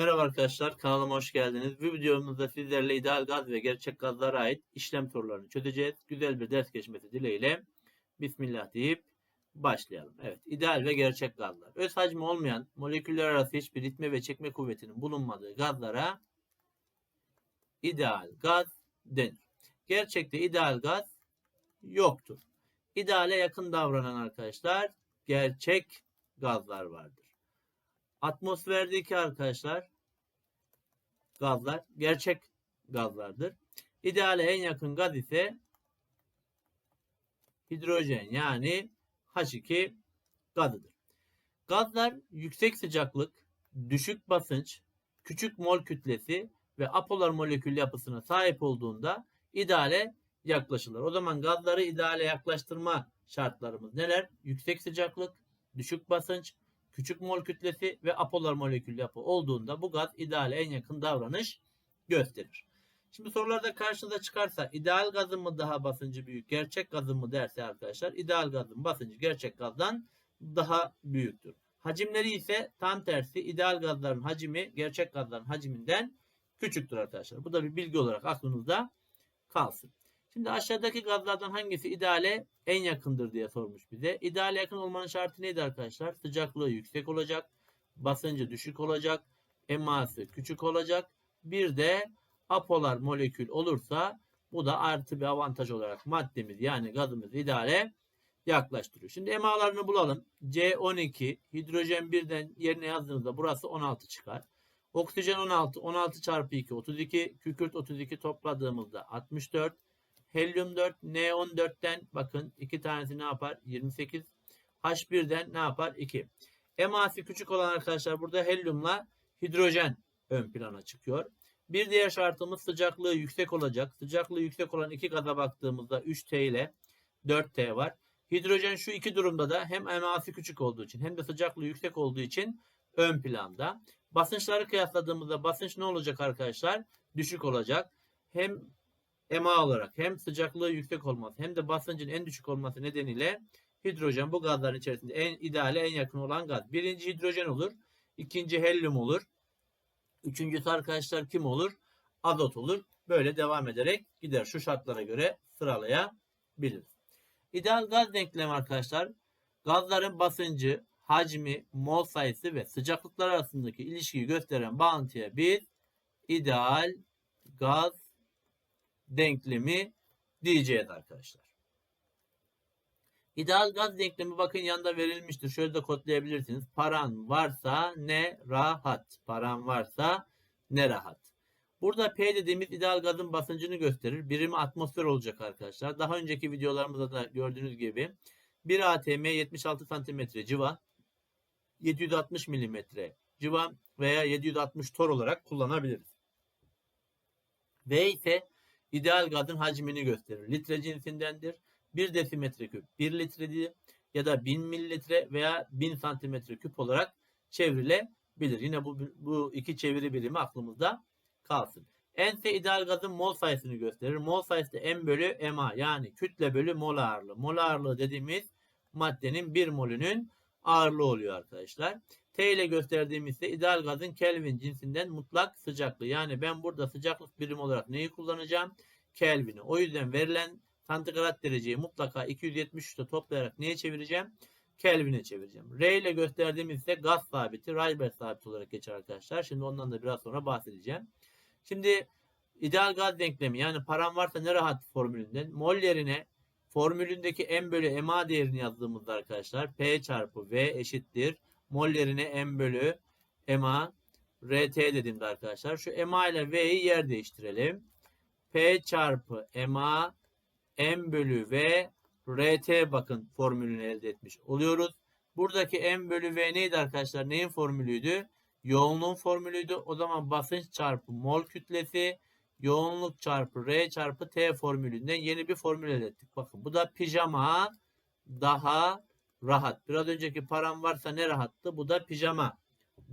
Merhaba arkadaşlar, kanalıma hoş geldiniz. Bu videomuzda sizlerle ideal gaz ve gerçek gazlara ait işlem sorularını çözeceğiz. Güzel bir ders geçmesi dileğiyle Bismillah deyip başlayalım. Evet, ideal ve gerçek gazlar. Öz hacmi olmayan, moleküller arası hiçbir itme ve çekme kuvvetinin bulunmadığı gazlara ideal gaz denir. Gerçekte ideal gaz yoktur. İdeale yakın davranan arkadaşlar gerçek gazlar vardır. Atmosferdeki arkadaşlar gazlar gerçek gazlardır. İdeale en yakın gaz ise hidrojen yani H2 gazıdır. Gazlar yüksek sıcaklık, düşük basınç, küçük mol kütlesi ve apolar molekül yapısına sahip olduğunda ideale yaklaşılır. O zaman gazları ideale yaklaştırma şartlarımız neler? Yüksek sıcaklık, düşük basınç, küçük mol kütlesi ve apolar molekül yapı olduğunda bu gaz ideale en yakın davranış gösterir. Şimdi sorularda karşınıza çıkarsa ideal gazın mı daha basıncı büyük, gerçek gazın mı derse arkadaşlar ideal gazın basıncı gerçek gazdan daha büyüktür. Hacimleri ise tam tersi ideal gazların hacmi gerçek gazların hacminden küçüktür arkadaşlar. Bu da bir bilgi olarak aklınızda kalsın. Şimdi aşağıdaki gazlardan hangisi ideale en yakındır diye sormuş bize. İdeale yakın olmanın şartı neydi arkadaşlar? Sıcaklığı yüksek olacak, basıncı düşük olacak, eması küçük olacak. Bir de apolar molekül olursa bu da artı bir avantaj olarak maddemiz yani gazımız ideale yaklaştırıyor. Şimdi emalarını bulalım. C12, hidrojen 1'den yerine yazdığımızda burası 16 çıkar. Oksijen 16, 16 çarpı 2, 32, kükürt 32 topladığımızda 64. Helyum 4, N14'ten bakın iki tanesi ne yapar? 28. H1'den ne yapar? 2. Eması küçük olan arkadaşlar burada helyumla hidrojen ön plana çıkıyor. Bir diğer şartımız sıcaklığı yüksek olacak. Sıcaklığı yüksek olan iki gaza baktığımızda 3T ile 4T var. Hidrojen şu iki durumda da hem eması küçük olduğu için hem de sıcaklığı yüksek olduğu için ön planda. Basınçları kıyasladığımızda basınç ne olacak arkadaşlar? Düşük olacak. Hem ema olarak hem sıcaklığı yüksek olması hem de basıncın en düşük olması nedeniyle hidrojen bu gazların içerisinde en ideale en yakın olan gaz. Birinci hidrojen olur. ikinci helyum olur. Üçüncüsü arkadaşlar kim olur? Azot olur. Böyle devam ederek gider. Şu şartlara göre sıralayabiliriz. İdeal gaz denklemi arkadaşlar gazların basıncı, hacmi, mol sayısı ve sıcaklıklar arasındaki ilişkiyi gösteren bağıntıya bir ideal gaz denklemi diyeceğiz arkadaşlar. İdeal gaz denklemi bakın yanında verilmiştir. Şöyle de kodlayabilirsiniz. Paran varsa ne rahat. Paran varsa ne rahat. Burada P dediğimiz ideal gazın basıncını gösterir. Birimi atmosfer olacak arkadaşlar. Daha önceki videolarımızda da gördüğünüz gibi 1 atm 76 santimetre civa 760 milimetre civa veya 760 tor olarak kullanabiliriz. V ise ideal gazın hacmini gösterir. Litre cinsindendir. 1 desimetre küp 1 litredir ya da 1000 mililitre veya 1000 santimetre küp olarak çevrilebilir. Yine bu, bu iki çeviri birimi aklımızda kalsın. En ise ideal gazın mol sayısını gösterir. Mol sayısı M bölü MA yani kütle bölü mol ağırlığı. Mol ağırlığı dediğimiz maddenin 1 molünün ağırlığı oluyor arkadaşlar. T ile gösterdiğimiz ise ideal gazın Kelvin cinsinden mutlak sıcaklığı. Yani ben burada sıcaklık birimi olarak neyi kullanacağım? Kelvin'i. O yüzden verilen santigrat dereceyi mutlaka 273'te toplayarak neye çevireceğim? Kelvin'e çevireceğim. R ile gösterdiğimiz ise gaz sabiti, Rydberg sabiti olarak geçer arkadaşlar. Şimdi ondan da biraz sonra bahsedeceğim. Şimdi ideal gaz denklemi yani param varsa ne rahat formülünden mol yerine formülündeki M bölü MA değerini yazdığımızda arkadaşlar P çarpı V eşittir. Mol yerine M bölü MA RT dediğimde arkadaşlar şu MA ile V'yi yer değiştirelim. P çarpı MA M bölü V RT bakın formülünü elde etmiş oluyoruz. Buradaki M bölü V neydi arkadaşlar? Neyin formülüydü? Yoğunluğun formülüydü. O zaman basınç çarpı mol kütlesi yoğunluk çarpı R çarpı T formülünden yeni bir formül elde ettik. Bakın bu da pijama daha rahat. Biraz önceki param varsa ne rahattı? Bu da pijama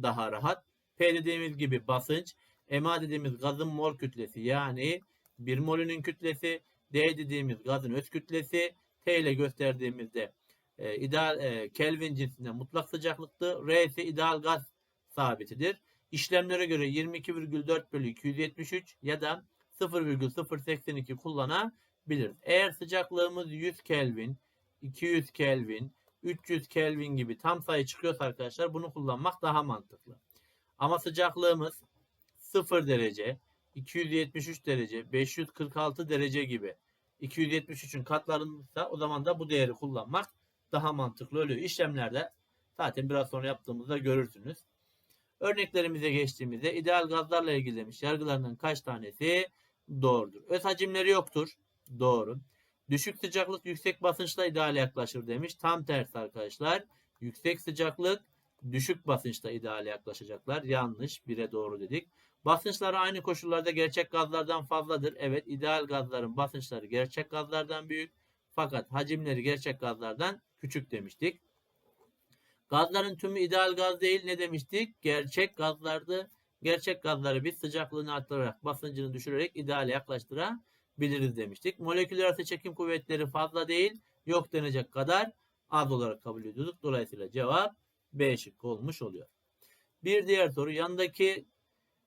daha rahat. P dediğimiz gibi basınç. MA dediğimiz gazın mol kütlesi yani 1 molünün kütlesi. D dediğimiz gazın öz kütlesi. T ile gösterdiğimizde e, ideal e, Kelvin cinsinden mutlak sıcaklıktı. R ise ideal gaz sabitidir. işlemlere göre 22,4 bölü 273 ya da 0,082 kullanabiliriz. Eğer sıcaklığımız 100 Kelvin, 200 Kelvin, 300 Kelvin gibi tam sayı çıkıyorsa arkadaşlar bunu kullanmak daha mantıklı. Ama sıcaklığımız 0 derece, 273 derece, 546 derece gibi 273'ün katlarındaysa o zaman da bu değeri kullanmak daha mantıklı oluyor. İşlemlerde zaten biraz sonra yaptığımızda görürsünüz. Örneklerimize geçtiğimizde ideal gazlarla ilgili demiş. Yargılarından kaç tanesi doğrudur? Öz hacimleri yoktur. Doğru. Düşük sıcaklık yüksek basınçla ideale yaklaşır demiş. Tam tersi arkadaşlar. Yüksek sıcaklık düşük basınçla ideale yaklaşacaklar. Yanlış. Bire doğru dedik. Basınçları aynı koşullarda gerçek gazlardan fazladır. Evet ideal gazların basınçları gerçek gazlardan büyük. Fakat hacimleri gerçek gazlardan küçük demiştik. Gazların tümü ideal gaz değil ne demiştik? Gerçek gazlardı. Gerçek gazları biz sıcaklığını arttırarak, basıncını düşürerek ideale yaklaştırabiliriz demiştik. Moleküler arası çekim kuvvetleri fazla değil, yok denecek kadar az olarak kabul ediyorduk. Dolayısıyla cevap B şıkkı olmuş oluyor. Bir diğer soru yandaki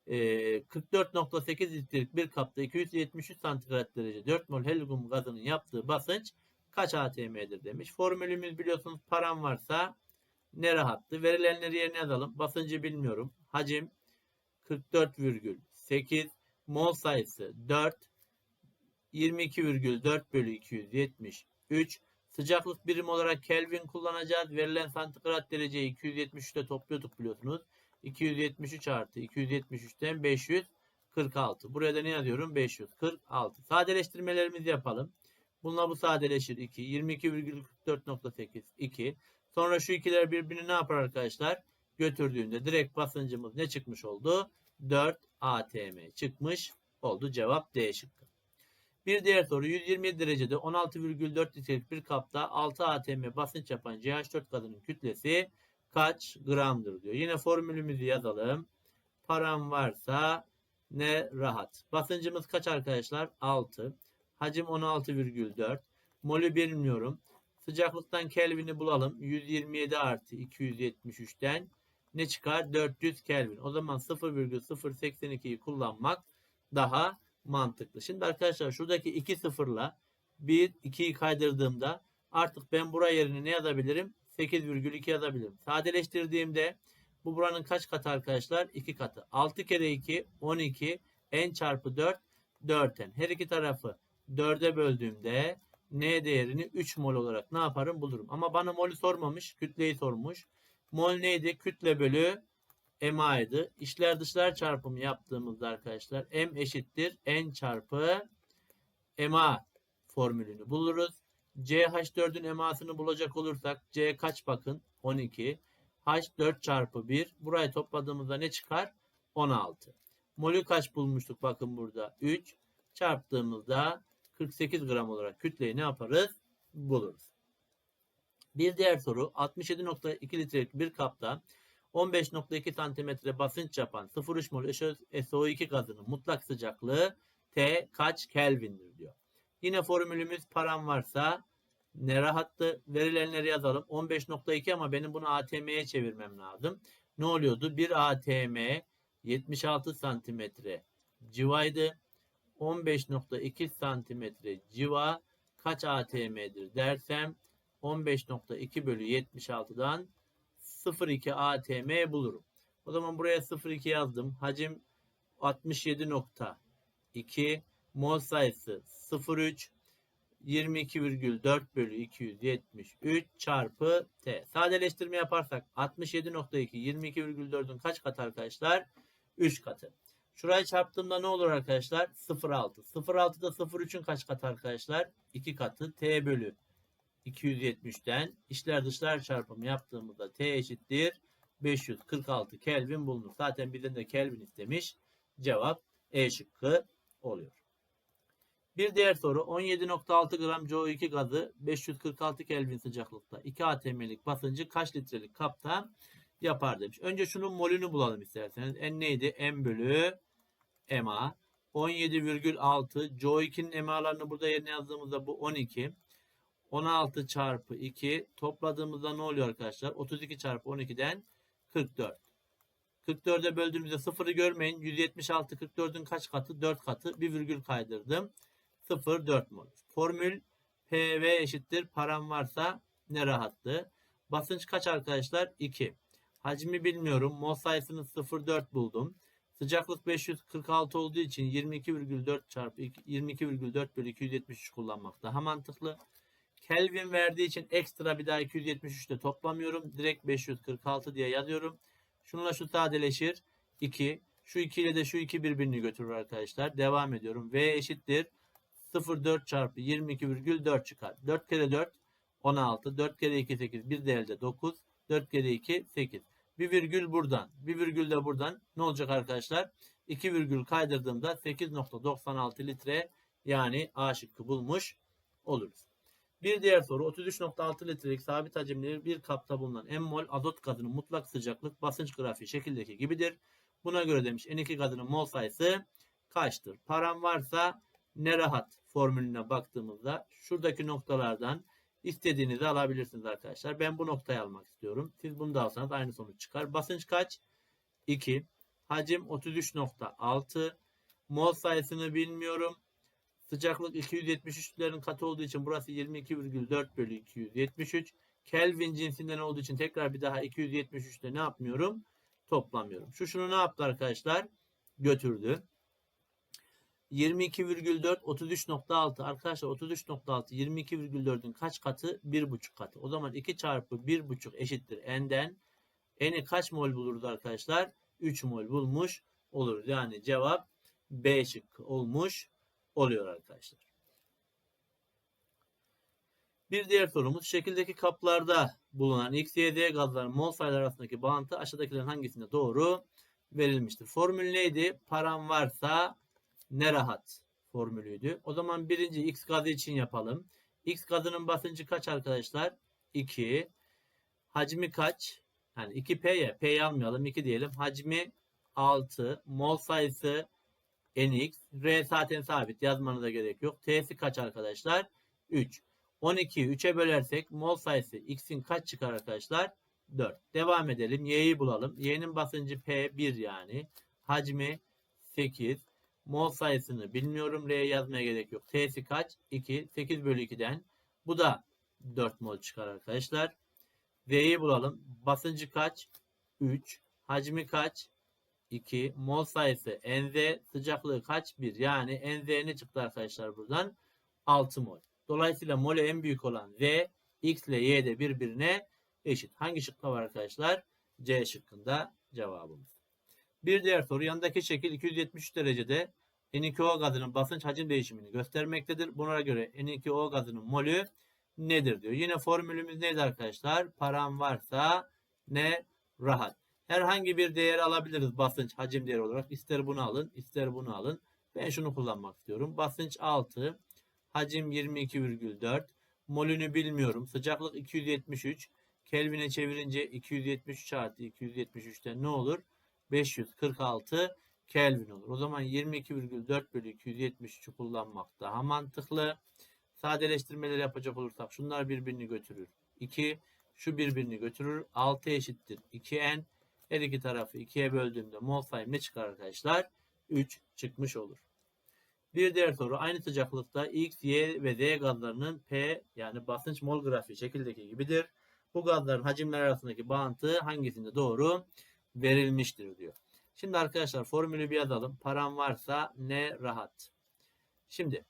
e, 44.8 litrelik bir kapta 273 santigrat derece 4 mol helyum gazının yaptığı basınç kaç atm'dir demiş. Formülümüz biliyorsunuz param varsa ne rahattı. Verilenleri yerine yazalım. Basıncı bilmiyorum. Hacim 44,8 mol sayısı 4 22,4 bölü 273 sıcaklık birim olarak Kelvin kullanacağız. Verilen santigrat dereceyi 273'te topluyorduk biliyorsunuz. 273 artı 273'ten 546. Buraya da ne yazıyorum? 546. Sadeleştirmelerimizi yapalım. Bununla bu sadeleşir 2. 22,44.8 2. Sonra şu ikiler birbirini ne yapar arkadaşlar? Götürdüğünde direkt basıncımız ne çıkmış oldu? 4 atm çıkmış oldu. Cevap D şıkkı. Bir diğer soru 127 derecede 16,4 litrelik bir kapta 6 atm basınç yapan CH4 gazının kütlesi kaç gramdır diyor. Yine formülümüzü yazalım. Param varsa ne rahat. Basıncımız kaç arkadaşlar? 6. Hacim 16,4. Molü bilmiyorum. Sıcaklıktan Kelvin'i bulalım. 127 artı 273'ten ne çıkar? 400 Kelvin. O zaman 0,082'yi kullanmak daha mantıklı. Şimdi arkadaşlar şuradaki iki sıfırla 1, 2'yi kaydırdığımda artık ben buraya yerine ne yazabilirim? 8,2 yazabilirim. Sadeleştirdiğimde bu buranın kaç katı arkadaşlar? 2 katı. 6 kere 2 12 n çarpı 4 4n. Her iki tarafı 4'e böldüğümde n değerini 3 mol olarak ne yaparım bulurum. Ama bana molü sormamış. Kütleyi sormuş. Mol neydi? Kütle bölü MA'ydı. İşler dışlar çarpımı yaptığımızda arkadaşlar M eşittir N çarpı MA formülünü buluruz. CH4'ün emasını bulacak olursak C kaç bakın? 12. H4 çarpı 1. Burayı topladığımızda ne çıkar? 16. Molü kaç bulmuştuk? Bakın burada 3. Çarptığımızda 48 gram olarak kütleyi ne yaparız? Buluruz. Bir diğer soru 67.2 litrelik bir kapta 15.2 santimetre basınç yapan 0,3 mol SO2 gazının mutlak sıcaklığı T kaç Kelvin'dir diyor. Yine formülümüz param varsa ne rahattı. Verilenleri yazalım. 15.2 ama benim bunu ATM'ye çevirmem lazım. Ne oluyordu? Bir ATM 76 santimetre civaydı. 15.2 santimetre civa kaç ATM'dir dersem 15.2 bölü 76'dan 0.2 ATM bulurum. O zaman buraya 0.2 yazdım. Hacim 67.2 mol sayısı 0.3 22,4 bölü 273 çarpı T. Sadeleştirme yaparsak 67.2 22,4'ün kaç katı arkadaşlar? 3 katı. Şurayı çarptığımda ne olur arkadaşlar? 0.6. 0.6'da 0.3'ün kaç katı arkadaşlar? 2 katı. T bölü 270'ten işler dışlar çarpımı yaptığımızda T eşittir 546 Kelvin bulunur. Zaten bizden de Kelvin istemiş. Cevap E şıkkı oluyor. Bir diğer soru 17.6 gram CO2 gazı 546 Kelvin sıcaklıkta 2 atm'lik basıncı kaç litrelik kapta yapar demiş. Önce şunun molünü bulalım isterseniz. N neydi? M bölü MA. 17,6 CO2'nin MA'larını burada yerine yazdığımızda bu 12. 16 çarpı 2 topladığımızda ne oluyor arkadaşlar? 32 çarpı 12'den 44. 44'e böldüğümüzde sıfırı görmeyin. 176 44'ün kaç katı? 4 katı. Bir virgül kaydırdım. 0 4 mol. Formül PV eşittir. Param varsa ne rahattı. Basınç kaç arkadaşlar? 2. Hacmi bilmiyorum. Mol sayısını 0,4 buldum. Sıcaklık 546 olduğu için 22,4 çarpı 22,4 bölü 273 kullanmak daha mantıklı. Kelvin verdiği için ekstra bir daha 273 de toplamıyorum. Direkt 546 diye yazıyorum. Şununla şu sadeleşir. 2. Şu 2 ile de şu 2 birbirini götürür arkadaşlar. Devam ediyorum. V eşittir. 0,4 çarpı 22,4 çıkar. 4 kere 4 16. 4 kere 2 8. Bir de elde 9. 4 kere 2 8. Bir virgül buradan. Bir virgül de buradan. Ne olacak arkadaşlar? 2 virgül kaydırdığımda 8.96 litre yani A şıkkı bulmuş oluruz. Bir diğer soru 33.6 litrelik sabit hacimli bir kapta bulunan M mol azot gazının mutlak sıcaklık basınç grafiği şekildeki gibidir. Buna göre demiş N2 gazının mol sayısı kaçtır? Param varsa ne rahat formülüne baktığımızda şuradaki noktalardan istediğinizi alabilirsiniz arkadaşlar. Ben bu noktayı almak istiyorum. Siz bunu da alsanız aynı sonuç çıkar. Basınç kaç? 2. Hacim 33.6. Mol sayısını bilmiyorum. Sıcaklık 273'lerin katı olduğu için burası 22,4 bölü 273. Kelvin cinsinden olduğu için tekrar bir daha 273'te ne yapmıyorum? Toplamıyorum. Şu şunu ne yaptı arkadaşlar? Götürdü. 22,4 33.6 arkadaşlar 33.6 22,4'ün kaç katı? 1,5 katı. O zaman 2 çarpı 1,5 eşittir n'den. N'i kaç mol bulurdu arkadaşlar? 3 mol bulmuş oluruz. Yani cevap B şıkkı olmuş oluyor arkadaşlar. Bir diğer sorumuz şekildeki kaplarda bulunan X, Y, gazların mol sayıları arasındaki bağıntı aşağıdakilerin hangisinde doğru verilmiştir? Formül neydi? Param varsa ne rahat formülüydü. O zaman birinci X gazı için yapalım. X gazının basıncı kaç arkadaşlar? 2. Hacmi kaç? Yani 2P ya. P'yi almayalım. 2 diyelim. Hacmi 6. Mol sayısı NX. R zaten sabit. Yazmanıza gerek yok. T'si kaç arkadaşlar? 3. 12'yi 3'e bölersek mol sayısı X'in kaç çıkar arkadaşlar? 4. Devam edelim. Y'yi bulalım. Y'nin basıncı P1 yani. Hacmi 8. Mol sayısını bilmiyorum. R'ye yazmaya gerek yok. T'si kaç? 2. 8 bölü 2'den. Bu da 4 mol çıkar arkadaşlar. V'yi bulalım. Basıncı kaç? 3. Hacmi kaç? 2. Mol sayısı NZ. Sıcaklığı kaç? 1. Yani NZ ne çıktı arkadaşlar buradan? 6 mol. Dolayısıyla molü en büyük olan V, X ile Y de birbirine eşit. Hangi şıkta var arkadaşlar? C şıkkında cevabımız. Bir diğer soru yanındaki şekil 273 derecede N2O gazının basınç hacim değişimini göstermektedir. Buna göre N2O gazının molü nedir diyor. Yine formülümüz neydi arkadaşlar? Param varsa ne rahat. Herhangi bir değer alabiliriz basınç hacim değeri olarak. İster bunu alın ister bunu alın. Ben şunu kullanmak istiyorum. Basınç 6. Hacim 22,4. Molünü bilmiyorum. Sıcaklık 273. Kelvin'e çevirince 273 artı 273'ten ne olur? 546 Kelvin olur. O zaman 22,4 bölü 273'ü kullanmak daha mantıklı. Sadeleştirmeleri yapacak olursak şunlar birbirini götürür. 2 şu birbirini götürür. 6 eşittir 2n. Her iki tarafı 2'ye böldüğümde mol sayım ne çıkar arkadaşlar? 3 çıkmış olur. Bir diğer soru aynı sıcaklıkta X, Y ve Z gazlarının P yani basınç mol grafiği şekildeki gibidir. Bu gazların hacimler arasındaki bağıntı hangisinde doğru verilmiştir diyor. Şimdi arkadaşlar formülü bir yazalım. Param varsa ne rahat. Şimdi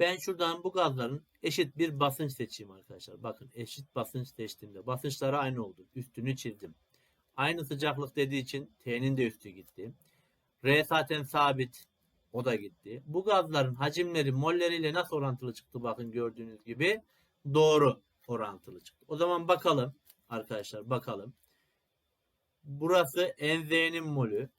ben şuradan bu gazların eşit bir basınç seçeyim arkadaşlar. Bakın eşit basınç seçtiğimde basınçları aynı oldu. Üstünü çizdim. Aynı sıcaklık dediği için T'nin de üstü gitti. R zaten sabit. O da gitti. Bu gazların hacimleri molleriyle nasıl orantılı çıktı bakın gördüğünüz gibi. Doğru orantılı çıktı. O zaman bakalım arkadaşlar bakalım. Burası NZ'nin molü.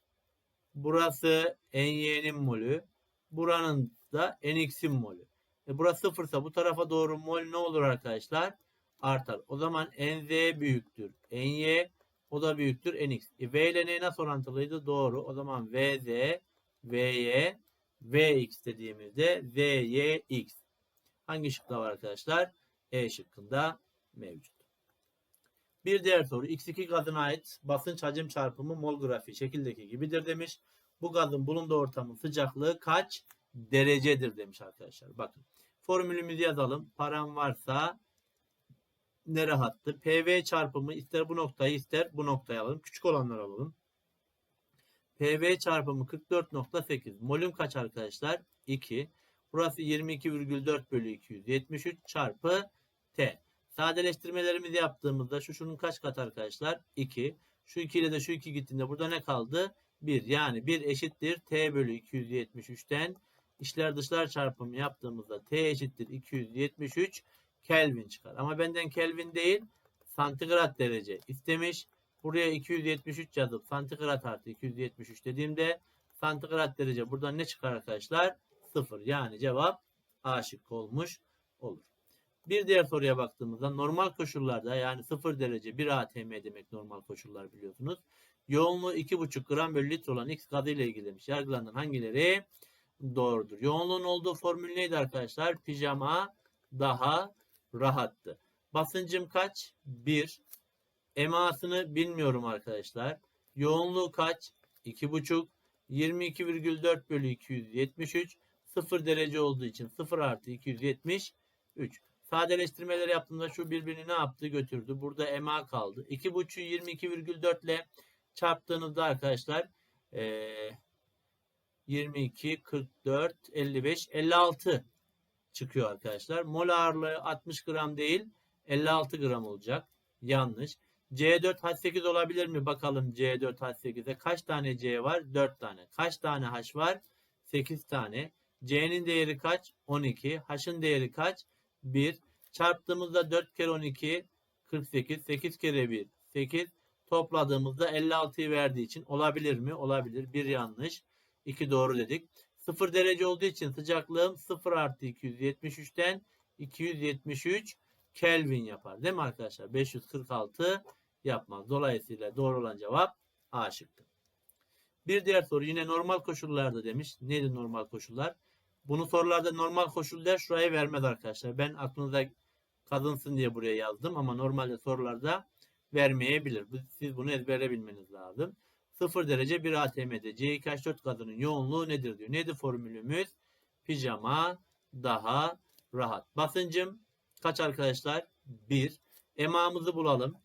Burası NY'nin molü. Buranın da NX'in molü. E burası sıfırsa bu tarafa doğru mol ne olur arkadaşlar? Artar. O zaman NZ büyüktür. NY o da büyüktür NX. E v ile ne nasıl orantılıydı? Doğru. O zaman VZ, VY, VX dediğimizde VYX. Hangi şıkta var arkadaşlar? E şıkkında mevcut. Bir diğer soru X2 gazına ait basınç hacim çarpımı mol grafiği şekildeki gibidir demiş. Bu gazın bulunduğu ortamın sıcaklığı kaç derecedir demiş arkadaşlar. Bakın formülümüzü yazalım. Param varsa ne rahattı. PV çarpımı ister bu noktayı ister bu noktayı alalım. Küçük olanları alalım. PV çarpımı 44.8. Molüm kaç arkadaşlar? 2. Burası 22,4 bölü 273 çarpı T. Sadeleştirmelerimizi yaptığımızda şu şunun kaç kat arkadaşlar? 2. Şu 2 ile de şu 2 gittiğinde burada ne kaldı? 1. Yani 1 eşittir T bölü 273'ten içler dışlar çarpımı yaptığımızda T eşittir 273 Kelvin çıkar. Ama benden Kelvin değil santigrat derece istemiş. Buraya 273 yazıp santigrat artı 273 dediğimde santigrat derece buradan ne çıkar arkadaşlar? 0. Yani cevap A şıkkı olmuş olur. Bir diğer soruya baktığımızda normal koşullarda yani 0 derece 1 atm demek normal koşullar biliyorsunuz. Yoğunluğu 2,5 gram bölü litre olan X gazı ile ilgili demiş. Yargılanan hangileri doğrudur? Yoğunluğun olduğu formül neydi arkadaşlar? Pijama daha rahattı. Basıncım kaç? 1. Emasını bilmiyorum arkadaşlar. Yoğunluğu kaç? 2,5. 22,4 bölü 273. 0 derece olduğu için 0 artı 273. Sadeleştirmeleri yaptığımda şu birbirini ne yaptı? Götürdü. Burada ema kaldı. 2,5'ü 22,4 ile çarptığınızda arkadaşlar ee, 22, 44, 55, 56 çıkıyor arkadaşlar. Mol ağırlığı 60 gram değil 56 gram olacak. Yanlış. C4H8 olabilir mi? Bakalım C4H8'e kaç tane C var? 4 tane. Kaç tane H var? 8 tane. C'nin değeri kaç? 12. H'ın değeri kaç? 1. Çarptığımızda 4 kere 12 48. 8 kere 1 8. Topladığımızda 56'yı verdiği için olabilir mi? Olabilir. 1 yanlış. 2 doğru dedik. 0 derece olduğu için sıcaklığım 0 artı 273'ten 273 Kelvin yapar. Değil mi arkadaşlar? 546 yapmaz. Dolayısıyla doğru olan cevap A şıkkı. Bir diğer soru yine normal koşullarda demiş. Neydi normal koşullar? Bunu sorularda normal koşul der şurayı vermez arkadaşlar. Ben aklınıza kadınsın diye buraya yazdım ama normalde sorularda vermeyebilir. Siz bunu ezbere lazım. 0 derece bir ATM'de CH4 gazının yoğunluğu nedir diyor. Nedir formülümüz? Pijama daha rahat. Basıncım kaç arkadaşlar? 1. EMA'mızı bulalım.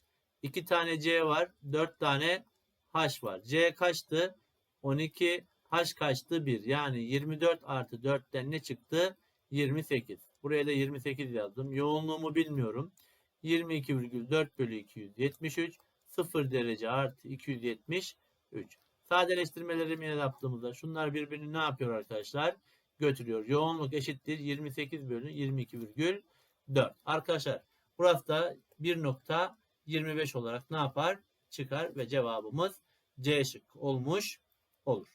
2 tane C var. 4 tane H var. C kaçtı? 12. H kaçtı? 1. Yani 24 artı 4'ten ne çıktı? 28. Buraya da 28 yazdım. Yoğunluğumu bilmiyorum. 22,4 bölü 273. 0 derece artı 270 3. Sadeleştirmeleri yaptığımızda şunlar birbirini ne yapıyor arkadaşlar? Götürüyor. Yoğunluk eşittir 28 bölü 22,4. Arkadaşlar burası da 1.25 olarak ne yapar? Çıkar ve cevabımız C şık olmuş olur.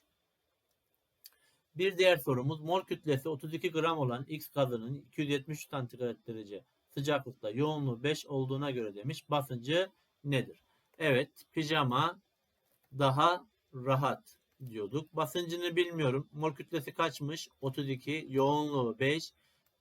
Bir diğer sorumuz mol kütlesi 32 gram olan X gazının 273 santigrat derece sıcaklıkta yoğunluğu 5 olduğuna göre demiş basıncı nedir? Evet pijama daha rahat diyorduk. Basıncını bilmiyorum. Mol kütlesi kaçmış? 32. Yoğunluğu 5.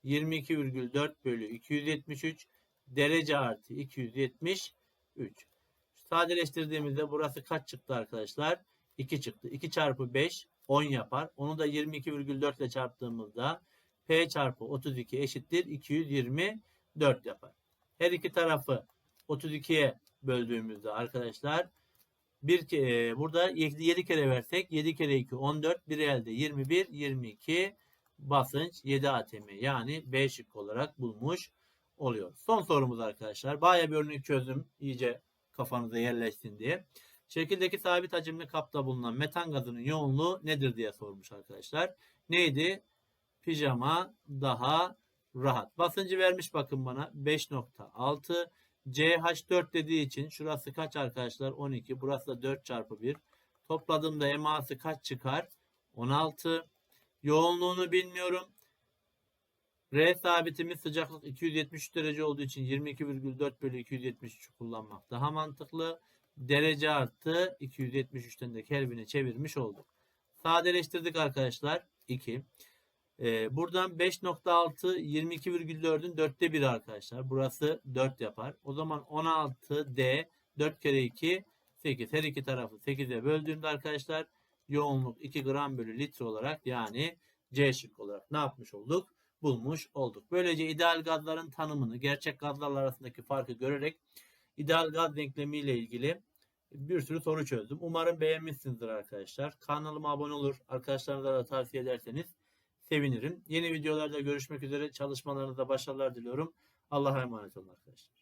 22,4 bölü 273 derece artı 273. Sadeleştirdiğimizde burası kaç çıktı arkadaşlar? 2 çıktı. 2 çarpı 5 10 yapar. Onu da 22,4 ile çarptığımızda P çarpı 32 eşittir 224 yapar. Her iki tarafı 32'ye böldüğümüzde arkadaşlar bir e, burada 7 kere versek 7 kere 2 14 bir elde 21 22 basınç 7 atm yani B şık olarak bulmuş oluyor. Son sorumuz arkadaşlar. Baya bir örnek çözüm iyice kafanıza yerleşsin diye. Şekildeki sabit hacimli kapta bulunan metan gazının yoğunluğu nedir diye sormuş arkadaşlar. Neydi? Pijama daha rahat. Basıncı vermiş bakın bana 5.6 CH4 dediği için şurası kaç arkadaşlar? 12. Burası da 4 çarpı 1. Topladığımda eması kaç çıkar? 16. Yoğunluğunu bilmiyorum. R sabitimiz sıcaklık 273 derece olduğu için 22,4 bölü 273 kullanmak daha mantıklı. Derece arttı. 273'ten de Kelvin'e çevirmiş olduk. Sadeleştirdik arkadaşlar. 2. Ee, buradan 5.6 22,4'ün 4'te 1 arkadaşlar. Burası 4 yapar. O zaman 16D 4 kere 2 8. Her iki tarafı 8'e böldüğümde arkadaşlar yoğunluk 2 gram bölü litre olarak yani C şıkkı olarak ne yapmış olduk? Bulmuş olduk. Böylece ideal gazların tanımını, gerçek gazlar arasındaki farkı görerek ideal gaz denklemi ile ilgili bir sürü soru çözdüm. Umarım beğenmişsinizdir arkadaşlar. Kanalıma abone olur. Arkadaşlarınıza da tavsiye ederseniz sevinirim. Yeni videolarda görüşmek üzere. Çalışmalarınızda başarılar diliyorum. Allah'a emanet olun arkadaşlar.